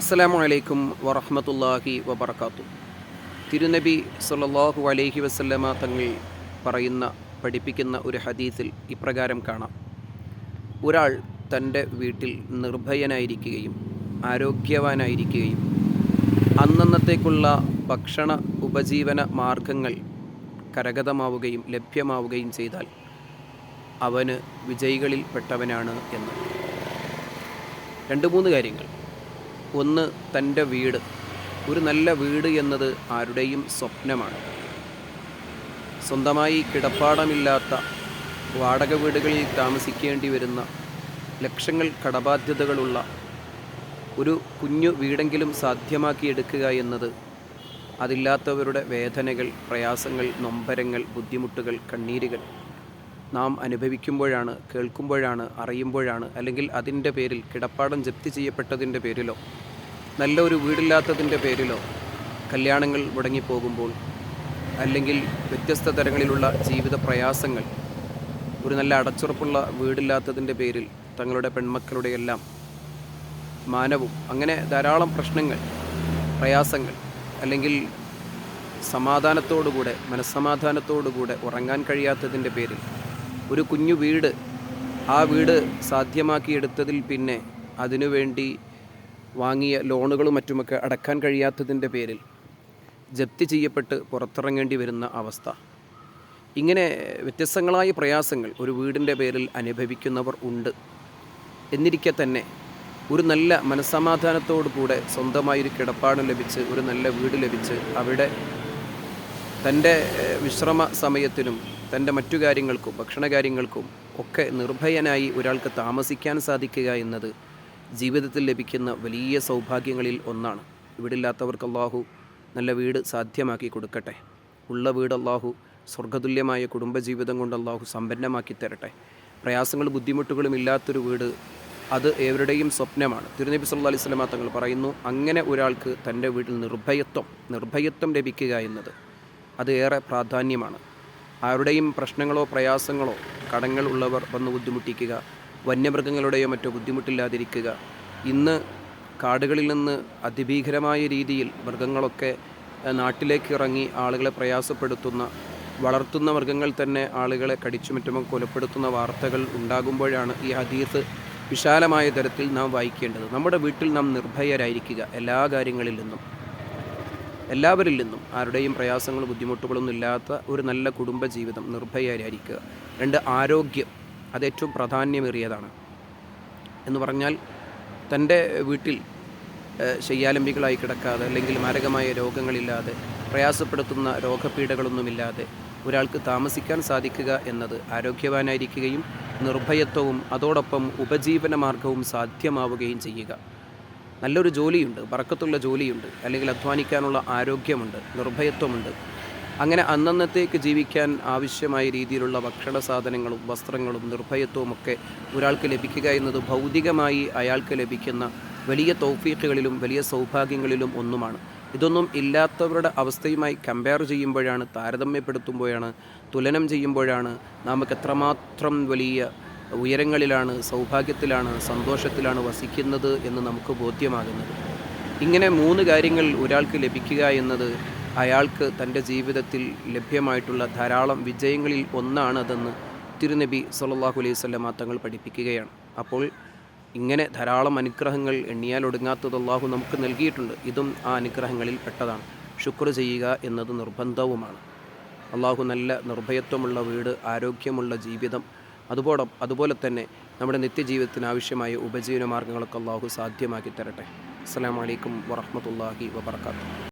അസ്സലാമു വലൈക്കും വറഹ്മത്തുള്ളാഹി വബർക്കാത്തു തിരുനബി സല്ലാഹു അലൈഹി വസല്ലമ തങ്ങൾ പറയുന്ന പഠിപ്പിക്കുന്ന ഒരു ഹദീസിൽ ഇപ്രകാരം കാണാം. ഒരാൾ തന്റെ വീട്ടിൽ നിർഭയനായിരിക്കുകയും ആരോഗ്യവാനായിരിക്കുകയും അന്നന്നത്തേക്കുള്ള ഭക്ഷണ ഉപജീവന മാർഗങ്ങൾ കരഗതമാവുകയും ലഭ്യമാവുകയും ചെയ്താൽ അവന് വിജയികളിൽപ്പെട്ടവനാണ് എന്ന്. രണ്ട് മൂന്ന് കാര്യങ്ങൾ. ഒന്ന് തന്റെ വീട്. ഒരു നല്ല വീട് എന്നത് ആരുടെയും സ്വപ്നമാണ്. സ്വന്തമായി കിടപ്പാടമില്ലാത്ത വാടക വീടുകളിൽ താമസിക്കേണ്ടി വരുന്ന ലക്ഷങ്ങൾ കടബാധ്യതകളുള്ള ഒരു കുഞ്ഞു വീടെങ്കിലും സാധ്യമാക്കിയെടുക്കുക എന്നത് അതില്ലാത്തവരുടെ വേദനകൾ പ്രയാസങ്ങൾ നൊമ്പരങ്ങൾ ബുദ്ധിമുട്ടുകൾ കണ്ണീരുകൾ. നാം അനുഭവിക്കുമ്പോഴാണ് കേൾക്കുമ്പോഴാണ് അറിയുമ്പോഴാണ് അല്ലെങ്കിൽ അതിന്റെ പേരിൽ കിടപ്പാടം ജപ്തി ചെയ്യപ്പെട്ടതിന്റെ പേരിലോ നല്ല ഒരു വീടില്ലാത്തതിന്റെ പേരിലോ കല്യാണങ്ങൾ മുടങ്ങിപ്പോകുമ്പോൾ അല്ലെങ്കിൽ വ്യത്യസ്ത തരങ്ങളിലുള്ള ജീവിത പ്രയാസങ്ങൾ ഒരു നല്ല അടച്ചുറപ്പുള്ള വീടില്ലാത്തതിന്റെ പേരിൽ തങ്ങളുടെ പെൺമക്കളുടെ എല്ലാം മാനവും അങ്ങനെ ധാരാളം പ്രശ്നങ്ങൾ പ്രയാസങ്ങൾ അല്ലെങ്കിൽ സമാധാനത്തോടുകൂടെ മനസ്സമാധാനത്തോടുകൂടെ ഉറങ്ങാൻ കഴിയാത്തതിന്റെ പേരിൽ ഒരു കുഞ്ഞു വീട് ആ വീട് സാധ്യമാക്കിയെടുത്തതിൽ പിന്നെ അതിനുവേണ്ടി വാങ്ങിയ ലോണുകളും മറ്റുമൊക്കെ അടക്കാൻ കഴിയാത്തതിന്റെ പേരിൽ ജപ്തി ചെയ്യപ്പെട്ട് പുറത്തിറങ്ങേണ്ടി വരുന്ന അവസ്ഥ. ഇങ്ങനെ വ്യത്യസ്തങ്ങളായ പ്രയാസങ്ങൾ ഒരു വീടിന്റെ പേരിൽ അനുഭവിക്കുന്നവർ ഉണ്ട്. എന്നിരിക്കെ തന്നെ ഒരു നല്ല മനസ്സമാധാനത്തോടു കൂടെ സ്വന്തമായൊരു കിടപ്പാട് ലഭിച്ച് ഒരു നല്ല വീട് ലഭിച്ച് അവിടെ തന്റെ വിശ്രമ സമയത്തിനും തന്റെ മറ്റു കാര്യങ്ങൾക്കും ഭക്ഷണകാര്യങ്ങൾക്കും ഒക്കെ നിർഭയനായി ഒരാൾക്ക് താമസിക്കാൻ സാധിക്കുക എന്നത് ജീവിതത്തിൽ ലഭിക്കുന്ന വലിയ സൗഭാഗ്യങ്ങളിൽ ഒന്നാണ്. വീടില്ലാത്തവർക്ക് അള്ളാഹു നല്ല വീട് സാധ്യമാക്കി കൊടുക്കട്ടെ. ഉള്ള വീട് അള്ളാഹു സ്വർഗതുല്യമായ കുടുംബജീവിതം കൊണ്ട് അള്ളാഹു സമ്പന്നമാക്കി തരട്ടെ. പ്രയാസങ്ങളും ബുദ്ധിമുട്ടുകളും ഇല്ലാത്തൊരു വീട് അത് ഏവരുടെയും സ്വപ്നമാണ്. തിരുനബി സല്ലാ അലൈഹി സ്വലമ തങ്ങൾ പറയുന്നു അങ്ങനെ ഒരാൾക്ക് തന്റെ വീട്ടിൽ നിർഭയത്വം നിർഭയത്വം ലഭിക്കുക എന്നത് അത് ഏറെ പ്രാധാന്യമാണ്. ആരുടെയും പ്രശ്നങ്ങളോ പ്രയാസങ്ങളോ കടങ്ങൾ ഉള്ളവർ വന്ന് ബുദ്ധിമുട്ടിക്കുക വന്യമൃഗങ്ങളുടെയോ മറ്റോ ബുദ്ധിമുട്ടില്ലാതിരിക്കുക. ഇന്ന് കാടുകളിൽ നിന്ന് അതിഭീകരമായ രീതിയിൽ മൃഗങ്ങളൊക്കെ നാട്ടിലേക്ക് ഇറങ്ങി ആളുകളെ പ്രയാസപ്പെടുത്തുന്ന വളർത്തുന്ന മൃഗങ്ങൾ തന്നെ ആളുകളെ കടിച്ചു മറ്റുമോ കൊലപ്പെടുത്തുന്ന വാർത്തകൾ ഉണ്ടാകുമ്പോഴാണ് ഈ ഹദീസ് വിശാലമായ തരത്തിൽ നാം വായിക്കേണ്ടത്. നമ്മുടെ വീട്ടിൽ നാം നിർഭയരായിരിക്കുക എല്ലാ കാര്യങ്ങളിൽ നിന്നും. എല്ലാവരിൽ നിന്നും ആരുടെയും പ്രയാസങ്ങളും ബുദ്ധിമുട്ടുകളൊന്നും ഇല്ലാത്ത ഒരു നല്ല കുടുംബ ജീവിതം നിർഭയരായിരിക്കുക. രണ്ട് ആരോഗ്യം അത് ഏറ്റവും പ്രാധാന്യമേറിയതാണ്. എന്ന് പറഞ്ഞാൽ തന്റെ വീട്ടിൽ ശയ്യാലംബികളായി കിടക്കാതെ അല്ലെങ്കിൽ മാരകമായ രോഗങ്ങളില്ലാതെ പ്രയാസപ്പെടുത്തുന്ന രോഗപീഠകളൊന്നുമില്ലാതെ ഒരാൾക്ക് താമസിക്കാൻ സാധിക്കുക എന്നത് ആരോഗ്യവാനായിരിക്കുകയും നിർഭയത്വവും അതോടൊപ്പം ഉപജീവന മാർഗവും സാധ്യമാവുകയും ചെയ്യുക. നല്ലൊരു ജോലിയുണ്ട് പറക്കത്തുള്ള ജോലിയുണ്ട് അല്ലെങ്കിൽ അധ്വാനിക്കാനുള്ള ആരോഗ്യമുണ്ട് നിർഭയത്വമുണ്ട്. അങ്ങനെ അന്നന്നത്തേക്ക് ജീവിക്കാൻ ആവശ്യമായ രീതിയിലുള്ള ഭക്ഷണ സാധനങ്ങളും വസ്ത്രങ്ങളും നിർഭയത്വവും ഒക്കെ ഒരാൾക്ക് ലഭിക്കുക എന്നത് ഭൗതികമായി അയാൾക്ക് ലഭിക്കുന്ന വലിയ തൗഫീഖുകളിലും വലിയ സൗഭാഗ്യങ്ങളിലും ഒന്നുമാണ്. ഇതൊന്നും ഇല്ലാത്തവരുടെ അവസ്ഥയുമായി കമ്പയർ ചെയ്യുമ്പോഴാണ് താരതമ്യപ്പെടുത്തുമ്പോഴാണ് തുലനം ചെയ്യുമ്പോഴാണ് നമുക്ക് എത്രമാത്രം വലിയ ഉയരങ്ങളിലാണ് സൗഭാഗ്യത്തിലാണ് സന്തോഷത്തിലാണ് വസിക്കുന്നത് എന്ന് നമുക്ക് ബോധ്യമാകുന്നത്. ഇങ്ങനെ മൂന്ന് കാര്യങ്ങൾ ഒരാൾക്ക് ലഭിക്കുക എന്നത് അയാൾക്ക് തന്റെ ജീവിതത്തിൽ ലഭ്യമായിട്ടുള്ള ധാരാളം വിജയങ്ങളിൽ ഒന്നാണതെന്ന് തിരുനബി സല്ലാഹു അലൈഹി വസല്ലമ തങ്ങൾ പഠിപ്പിക്കുകയാണ്. അപ്പോൾ ഇങ്ങനെ ധാരാളം അനുഗ്രഹങ്ങൾ എണ്ണിയാൽ ഒടുങ്ങാത്തത് അള്ളാഹു നമുക്ക് നൽകിയിട്ടുണ്ട്. ഇതും ആ അനുഗ്രഹങ്ങളിൽ പെട്ടതാണ്. ശുക്ർ ചെയ്യുക എന്നത് നിർബന്ധവുമാണ്. അള്ളാഹു നല്ല നിർഭയത്വമുള്ള വീട് ആരോഗ്യമുള്ള ജീവിതം അതുപോലെ അതുപോലെ തന്നെ നമ്മുടെ നിത്യജീവിതത്തിന് ആവശ്യമായ ഉപജീവന മാർഗങ്ങളൊക്കെ അള്ളാഹു സാധ്യമാക്കി തരട്ടെ. അസ്സലാമു അലൈക്കും വറഹ്മത്തുള്ളാഹി വബർക്കാത്തു